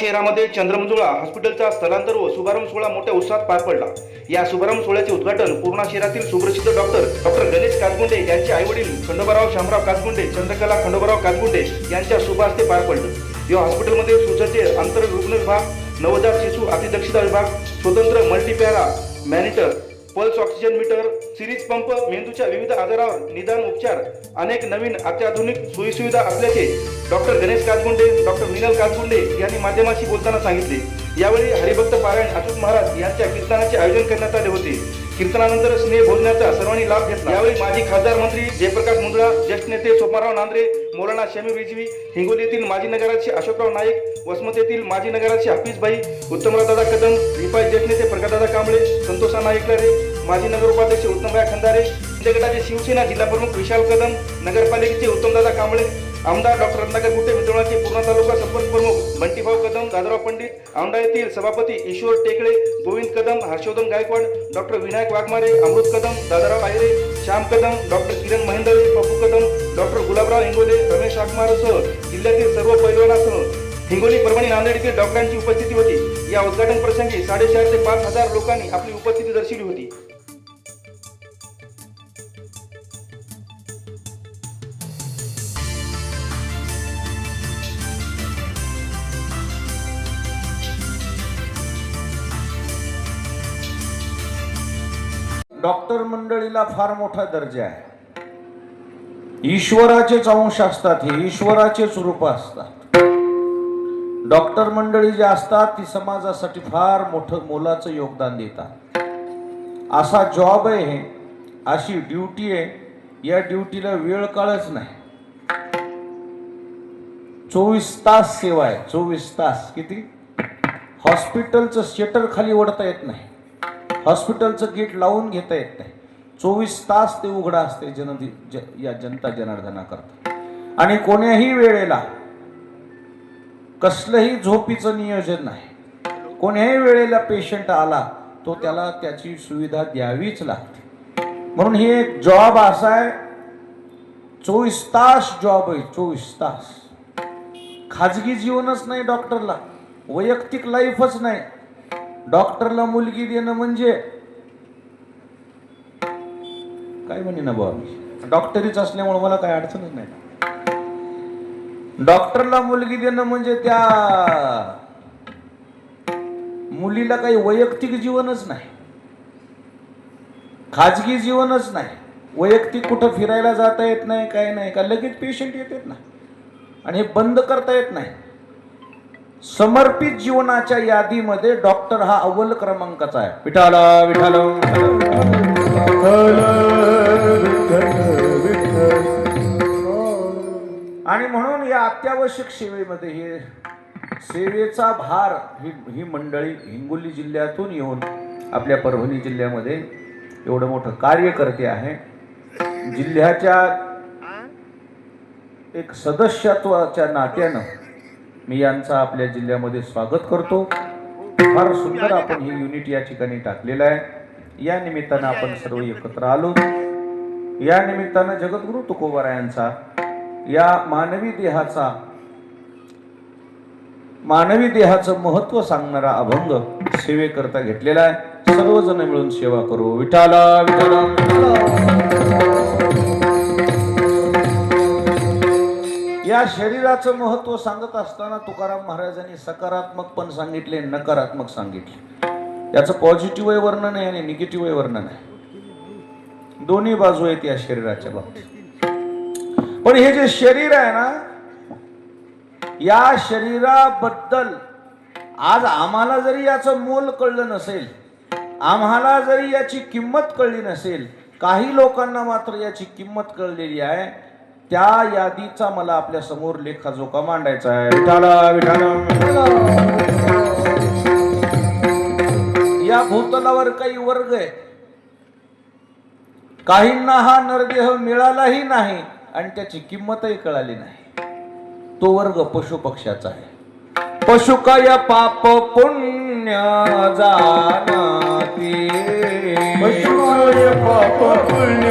शहरामध्ये चंद्रमंजुळा हॉस्पिटलचा स्थलांतर व शुभारंभ सोहळा मोठ्या उत्साहात पार पडला. या शुभारंभ सोहळ्याचे उद्घाटन पूर्णा शहरातील सुप्रसिद्ध डॉक्टर डॉक्टर गणेश काजगुंडे यांचे आईवडील खंडोबाराव शामराव काजगुंडे चंद्रकला खंडोबाराव काजगुंडे यांच्या शुभ हस्ते पार पडलं. या हॉस्पिटलमध्ये सुसज्ज अंतर रुग्ण विभाग नवजात शिशु अतिदक्षता विभाग स्वतंत्र multipara monitor pulse oxygen meter syringe pump मेंदूच्या विविध आजारावर निदान उपचार अनेक नवीन अत्याधुनिक सोयीसुविधा असल्याचे डॉक्टर गणेश काजगुंडे डॉक्टर मिनल काजगुंडे यांनी माध्यमाशी बोलताना सांगितले. यावेळी हरिभक्त पारायण अशोक महाराज यांच्या कीर्तनाचे आयोजन करण्यात आले होते. कीर्तनानंतर स्नेह भोजनाचा सर्वांनी लाभ घेतला. यावेळी माजी खासदार मंत्री जयप्रकाश मुंदळा ज्येष्ठ नेते सोपाराव नांद्रे मौलाना शमी रिजवी हिंगोली येथील माजी नगराध्यक्ष अशोकराव नाईक वसमत येथील माजी नगराध्यक्ष हाफिजभाई उत्तमरावदादा कदम रिपाई ज्येष्ठ नेते प्रकाशदादा कांबळे संतोषा नाईकलारे माजी नगर उपाध्यक्ष उत्तमराय खंदारे शिंदे गटाचे शिवसेना जिल्हा प्रमुख विशाल कदम नगरपालिकेचे उत्तमदादा कांबळे आमदार डॉक्टर रत्नाकर गुट्टे वितरणाचे पूर्णा तालुका संपर्क प्रमुख बंटीभाऊ कदम दादराव पंडित औंढा येथील सभापती Ishwar Tekale Govind Kadam Harshvardhan Gaikwad doctor Vinayak Waghmare Amrut Kadam Dadarao Ayre Shyam Kadam doctor Kiran Mahendare Pappu Kadam doctor Gulabrao Hingole Ramesh वाघमारेसह जिल्ह्यातील सर्व पैलवानासह हिंगोली परभणी नांदेड येथील डॉक्टरांची उपस्थिती होती. या उद्घाटन प्रसंगी साडेचार ते पाच हजार लोकांनी आपली उपस्थिती दर्शवली होती. डॉक्टर मंडळीला फार मोठा दर्जा आहे. ईश्वराचेच अंश असतात हे ईश्वराचेच रूप असतात. डॉक्टर मंडळी जे असतात ती समाजासाठी फार मोठं मोलाचं योगदान देतात. असा जॉब आहे हे, अशी ड्युटी आहे या ड्युटीला वेळ काळच नाही. चोवीस तास सेवा आहे चोवीस तास किती? हॉस्पिटलचं शटर खाली ओढता येत नाही. हॉस्पिटलचं गेट लावून घेता येत नाही. चोवीस तास ते उघडं असते जन ज या जनता जनार्दनाकरता आणि कोण्याही वेळेला कसलंही झोपीचं नियोजन नाही. कोण्याही वेळेला पेशंट आला तो त्याला त्याची सुविधा द्यावीच लागते. म्हणून हे एक जॉब असा आहे. चोवीस तास जॉब आहे चोवीस तास. खाजगी जीवनच नाही डॉक्टरला वैयक्तिक लाईफच नाही. डॉक्टरला मुलगी देणं म्हणजे? काय म्हणे ना बाबा डॉक्टरीच असल्यामुळे मला काय अडचणच नाही. डॉक्टरला मुलगी देणं म्हणजे त्या मुलीला काही वैयक्तिक जीवनच नाही. खाजगी जीवनच नाही. वैयक्तिक कुठं फिरायला जाता येत नाही काय नाही का लगेच पेशंट येत ना? आणि हे बंद करता येत नाही. समर्पित जीवनाच्या यादीमध्ये डॉक्टर हा अव्वल क्रमांकाचा आहे. विठाला विठाला आणि म्हणून या अत्यावश्यक सेवेमध्ये हे सेवेचा भार ही ही मंडळी हिंगोली जिल्ह्यातून येऊन आपल्या परभणी जिल्ह्यामध्ये एवढं मोठं कार्य करते आहे. जिल्ह्याच्या एक सदस्यत्वाच्या नात्यानं मी यांचा आपल्या जिल्ह्यामध्ये स्वागत करतो. फार सुंदर आपण ही युनिट या ठिकाणी टाकलेलं आहे. या निमित्तानं आपण सर्व एकत्र आलो. या निमित्तानं जगद्गुरु तुकोबारायांचा या मानवी देहाचा मानवी देहाचं महत्त्व सांगणारा अभंग सेवेकरता घेतलेला आहे. सर्वजण मिळून सेवा करू. विठाला विठाला या शरीराचं महत्त्व सांगत असताना तुकाराम महाराजांनी सकारात्मक पण सांगितले नकारात्मक सांगितले. याचं पॉझिटिव्ह वर्णन आहे आणि निगेटिव्ह वर्णन आहे. दोन्ही बाजू आहेत या शरीराच्या बाबतीत. पण हे जे शरीर आहे ना या शरीराबद्दल आज आम्हाला जरी याचं मोल कळलं नसेल आम्हाला जरी याची किंमत कळली नसेल काही लोकांना मात्र याची किंमत कळलेली आहे. त्या यादीचा मला आपल्यासमोर लेखाजोखा मांडायचा आहे. विठाला विठाला. या भूतलावर काही वर्ग आहे. काहींना हा नरदेह मिळालाही नाही आणि त्याची किंमतही कळाली नाही. तो वर्ग पशु पक्षाचा आहे. पशु काय पाप पुण्य जाणती? पशु पाप पुण्य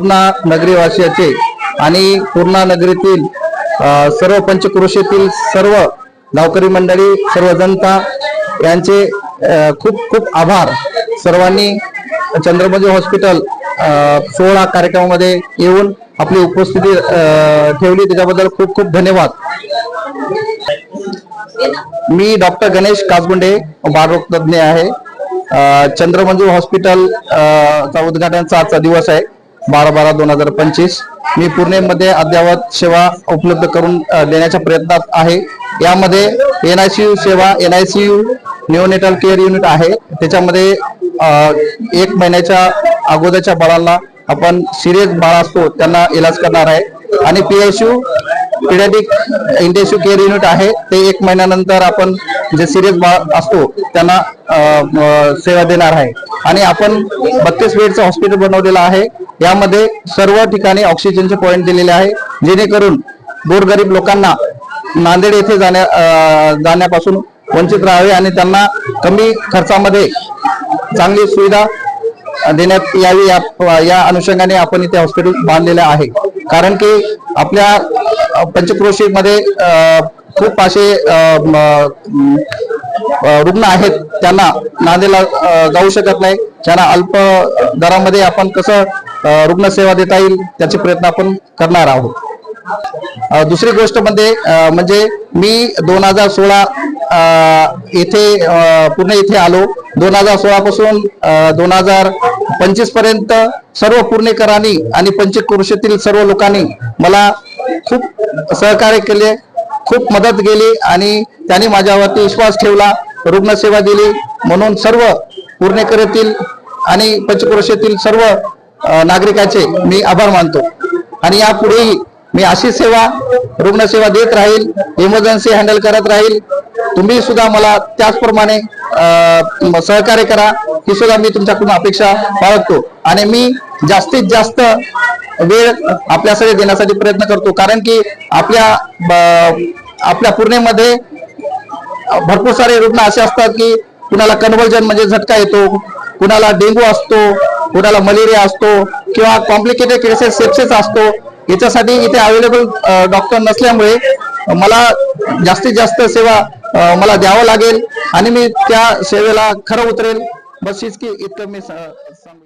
पूर्णा नगरीवासियाचे आणि पूर्णा नगरीतील सर्व पंचक्रोशीतील सर्व गावकरी मंडळी सर्व जनता यांचे खूप खूप आभार. सर्वांनी चंद्रमजी हॉस्पिटल सोहळा कार्यक्रमामध्ये येऊन आपली उपस्थिती ठेवली. त्याच्याबद्दल खूप खूप धन्यवाद. मी डॉक्टर गणेश कासगुंडे बाळरोग तज्ज्ञ आहे. चंद्रमंजूर चंद्रमंजू हॉस्पिटल चा उद्घाटनचा आजचा दिवस आहे. बारा बारा दोन हजार पंचवीस. मी पुणेमध्ये अद्ययावत सेवा उपलब्ध करून देण्याच्या प्रयत्नात आहे. यामध्ये एनआयसीयू सेवा एनआयसीयू न्यूनेटल केअर युनिट आहे. त्याच्यामध्ये एक महिन्याच्या अगोदरच्या बाळांना आपण सिरियस बाळ असतो त्यांना इलाज करणार आहे. आणि PSU pediatric intensive care unit आहे. ते एक महिन्यानंतर आपण जे सिरियस बाळ असतो त्यांना सेवा देणार आहे. आणि आपण बत्तीस बेडचं हॉस्पिटल बनवलेलं आहे. यामध्ये सर्व ठिकाणी ऑक्सिजनचे पॉईंट दिलेले आहे. जेणेकरून गोरगरीब लोकांना नांदेड येथे जाण्या जाण्यापासून वंचित राहावे आणि त्यांना कमी खर्चामध्ये चांगली सुविधा देण्यात यावी या या अनुषंगाने आपण इथे हॉस्पिटल बांधलेलं आहे. कारण की आपल्या पंचक्रोशीमध्ये खूप असे रुग्ण आहेत. त्यांना नांदेडला जाऊ शकत नाही. त्यांना अल्प दरामध्ये आपण कसं रुग्णसेवा देता येईल त्याचे प्रयत्न आपण करणार आहोत. दुसरी गोष्ट म्हणजे म्हणजे मी दोन हजार सोळा येथे पूर्ण पुणे इथे आलो. दोन हजार सोळा पासून दोन हजार पंचवीसपर्यंत सर्व पुणेकरांनी आणि पंचकृषीतील सर्व लोकांनी मला खूप सहकार्य केले खूप मदत केली आणि त्यांनी माझ्यावरती विश्वास ठेवला रुग्णसेवा दिली. म्हणून सर्व पुणेकर येथील आणि पंचक्रोशीतील सर्व नागरिकाचे मी आभार मानतो. आणि यापुढेही मी अशी सेवा रुग्णसेवा देत राहील इमर्जन्सी हँडल करत राहील. तुम्ही सुद्धा मला त्याचप्रमाणे सहकार्य करा. ही सुद्धा मी तुमच्याकडून अपेक्षा बाळगतो. आणि मी जास्तीत जास्त वेळ आपल्यासाठी देण्यासाठी प्रयत्न करतो. कारण की आपल्या आपल्या पुणेमध्ये भरपूर सारे रुग्ण असे असतात की कुणाला कन्वर्जन म्हणजे झटका येतो कुणाला डेंगू असतो कुणाला मलेरिया असतो किंवा कॉम्प्लिकेटेड केसेस सेप्सेस असतो याच्यासाठी इथे अवेलेबल डॉक्टर नसल्यामुळे मला जास्तीत जास्त सेवा मला द्यावं लागेल आणि मी त्या सेवेला खरं उतरेल. बस की इतकं मी सांगू